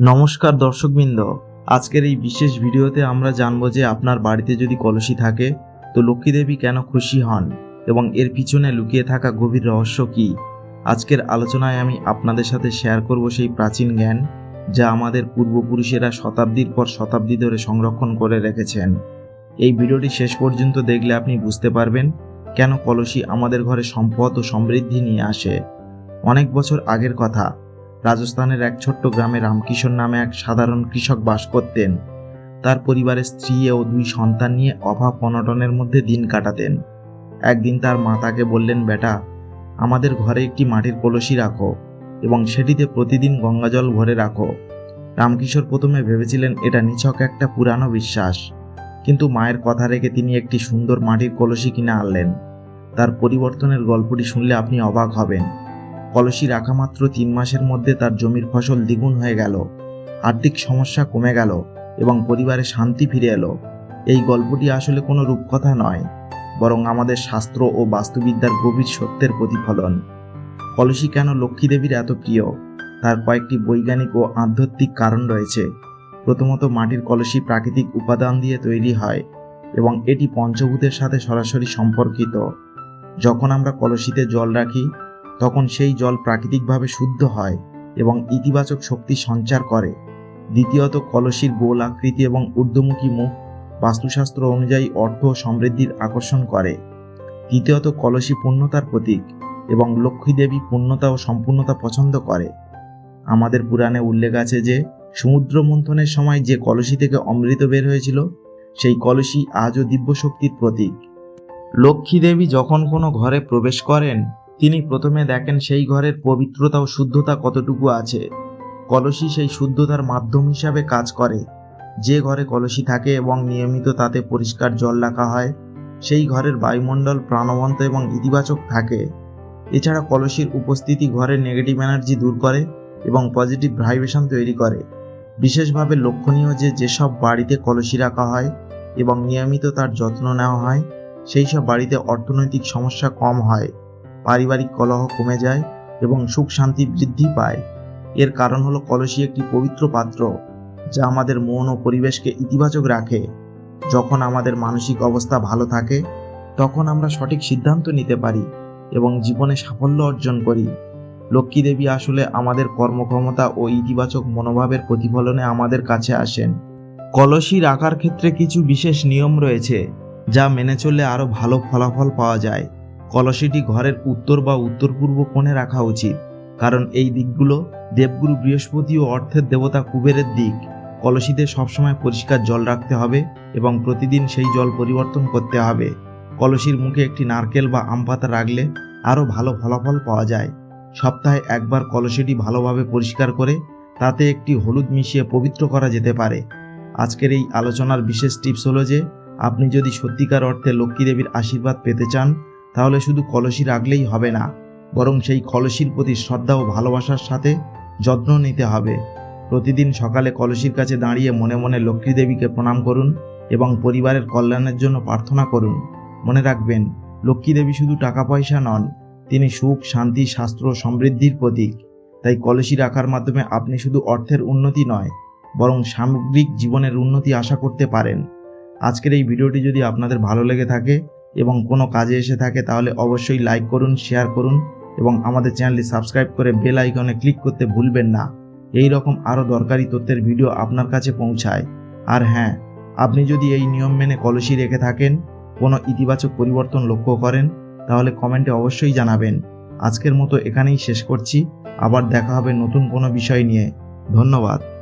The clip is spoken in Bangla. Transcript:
নমস্কার দর্শকবৃন্দ। আজকের এই বিশেষ ভিডিওতে আমরা জানব যে আপনার বাড়িতে যদি কলসি থাকে, তো লক্ষ্মী দেবী কেন খুশি হন এবং এর পিছনে লুকিয়ে থাকা গভীর রহস্য কি? আজকের আলোচনায় আমি আপনাদের সাথে শেয়ার করব সেই প্রাচীন জ্ঞান যা আমাদের পূর্বপুরুষেরা শতাব্দীর পর শতাব্দী ধরে সংরক্ষণ করে রেখেছেন। এই ভিডিওটি শেষ পর্যন্ত দেখলে আপনি বুঝতে পারবেন কেন কলসি আমাদের ঘরে সম্পদ ও সমৃদ্ধি নিয়ে আসে। অনেক বছর আগের কথা রাজস্থানের এক ছোট্ট গ্রামে রামকিশোর নামে এক সাধারণ কৃষক বাস করতেন। তার পরিবারের স্ত্রী ও দুই সন্তান নিয়ে অভাব অনটনের মধ্যে দিন কাটাতেন। একদিন তার মা তাকে বললেন, বেটা, আমাদের ঘরে একটি মাটির কলসি রাখো এবং সেটিতে প্রতিদিন গঙ্গাজল ভরে রাখো। রামকিশোর প্রথমে ভেবেছিলেন, এটা নিছক একটা পুরানো বিশ্বাস। কিন্তু মায়ের কথা রেখে তিনি একটি সুন্দর মাটির কলসি কিনে আনলেন। তার পরিবর্তনের গল্পটি শুনলে আপনি অবাক হবেন। কলসি রাখা মাত্র তিন মাসের মধ্যে তার জমির ফসল দ্বিগুণ হয়ে গেল। আর্থিক সমস্যা কমে গেল এবং পরিবারে শান্তি ফিরে এলো। এই গল্পটি আসলে কোনো রূপকথা নয়, বরং আমাদের শাস্ত্র ও বাস্তুবিদ্যার গভীর সত্যের প্রতিফলন। কলসি কেন লক্ষ্মী দেবীর এত প্রিয়? তার কয়েকটি বৈজ্ঞানিক ও আধ্যাত্মিক কারণ রয়েছে। প্রথমত, মাটির কলসি প্রাকৃতিক উপাদান দিয়ে তৈরি হয় এবং এটি পঞ্চভূতের সাথে সরাসরি সম্পর্কিত। যখন আমরা কলসিতে জল রাখি তখন সেই জল প্রাকৃতিকভাবে শুদ্ধ হয় এবং ইতিবাচক শক্তি সঞ্চার করে। দ্বিতীয়ত, কলসির গোল আকৃতি এবং ঊর্ধ্বমুখী মুখ বাস্তুশাস্ত্র অনুযায়ী অর্থ ও সমৃদ্ধির আকর্ষণ করে। তৃতীয়ত, কলসি পূর্ণতার প্রতীক এবং লক্ষ্মী দেবী পূর্ণতা ও সম্পূর্ণতা পছন্দ করে। আমাদের পুরাণে উল্লেখ আছে যে সমুদ্র মন্থনের সময় যে কলসি থেকে অমৃত বের হয়েছিল, সেই কলসি আজও দিব্য শক্তির প্রতীক। লক্ষ্মী দেবী যখন কোনো ঘরে প্রবেশ করেন তিনি প্রথমে দেখেন সেই ঘরের পবিত্রতা ও শুদ্ধতা কতটুকু আছে। কলসি সেই শুদ্ধতার মাধ্যম হিসাবে কাজ করে। যে ঘরে কলসি থাকে এবং নিয়মিত তাতে পরিষ্কার জল রাখা হয়, সেই ঘরের বায়ুমণ্ডল প্রাণবন্ত এবং ইতিবাচক থাকে। এছাড়া কলসির উপস্থিতি ঘরের নেগেটিভ এনার্জি দূর করে এবং পজিটিভ ভাইব্রেশন তৈরি করে। বিশেষভাবে লক্ষণীয় যে, যেসব বাড়িতে কলসি রাখা হয় এবং নিয়মিত তার যত্ন নেওয়া হয়, সেই সব বাড়িতে অর্থনৈতিক সমস্যা কম হয়। পারিবারিক কলহ কমে যায় এবং সুখ শান্তি বৃদ্ধি পায়। এর কারণ হলো কলসি একটি পবিত্র পাত্র, যা আমাদের মন ও পরিবেশকে ইতিবাচক রাখে। যখন আমাদের মানসিক অবস্থা ভালো থাকে, তখন আমরা সঠিক সিদ্ধান্ত নিতে পারি এবং জীবনে সাফল্য অর্জন করি। লক্ষ্মী দেবী আসলে আমাদের কর্মক্ষমতা ও ইতিবাচক মনোভাবের প্রতিফলনে আমাদের কাছে আসেন। কলসি রাখার ক্ষেত্রে কিছু বিশেষ নিয়ম রয়েছে, যা মেনে চললে আরও ভালো ফলাফল পাওয়া যায়। কলসিটি ঘরের উত্তর বা উত্তর পূর্ব কোণে রাখা উচিত, কারণ এই দিকগুলো দেবগুরু বৃহস্পতি ও অর্থের দেবতা কুবেরের দিক। কলসিতে সবসময় পরিষ্কার জল রাখতে হবে এবং প্রতিদিন সেই জল পরিবর্তন করতে হবে। কলসির মুখে একটি নারকেল বা আম পাতা রাখলে আরও ভালো ফলাফল পাওয়া যায়। সপ্তাহে একবার কলসিটি ভালোভাবে পরিষ্কার করে তাতে একটি হলুদ মিশিয়ে পবিত্র করা যেতে পারে। আজকের এই আলোচনার বিশেষ টিপস হলো যে, আপনি যদি সত্যিকার অর্থে লক্ষ্মী দেবীর আশীর্বাদ পেতে চান তাহলে শুধু কলসি রাখলেই হবে না, বরং সেই কলসির প্রতি শ্রদ্ধা ও ভালোবাসার সাথে যত্ন নিতে হবে। প্রতিদিন সকালে কলসির কাছে দাঁড়িয়ে মনে মনে লক্ষ্মী দেবীকে প্রণাম করুন এবং পরিবারের কল্যাণের জন্য প্রার্থনা করুন। মনে রাখবেন, লক্ষ্মী দেবী শুধু টাকা পয়সা নন, তিনি সুখ, শান্তি শাস্ত্র সমৃদ্ধির প্রতীক। তাই কলসি রাখার মাধ্যমে আপনি শুধু অর্থের উন্নতি নয়, বরং সামগ্রিক জীবনের উন্নতি আশা করতে পারেন। আজকের এই ভিডিওটি যদি আপনাদের ভালো লেগে থাকে এবং কোনো কাজে এসে থাকে তাহলে অবশ্যই লাইক করুন শেয়ার করুন এবং আমাদের চ্যানেলটি সাবস্ক্রাইব করে বেল আইকনে ক্লিক করতে ভুলবেন না। এই রকম আরও দরকারি তথ্যের ভিডিও আপনার কাছে পৌঁছায়। আর হ্যাঁ আপনি যদি এই নিয়ম মেনে কলসি রেখে থাকেন, কোনো ইতিবাচক পরিবর্তন লক্ষ্য করেন, তাহলে কমেন্টে অবশ্যই জানাবেন। আজকের মতো এখানেই শেষ করছি। আবার দেখা হবে নতুন কোনো বিষয় নিয়ে। ধন্যবাদ।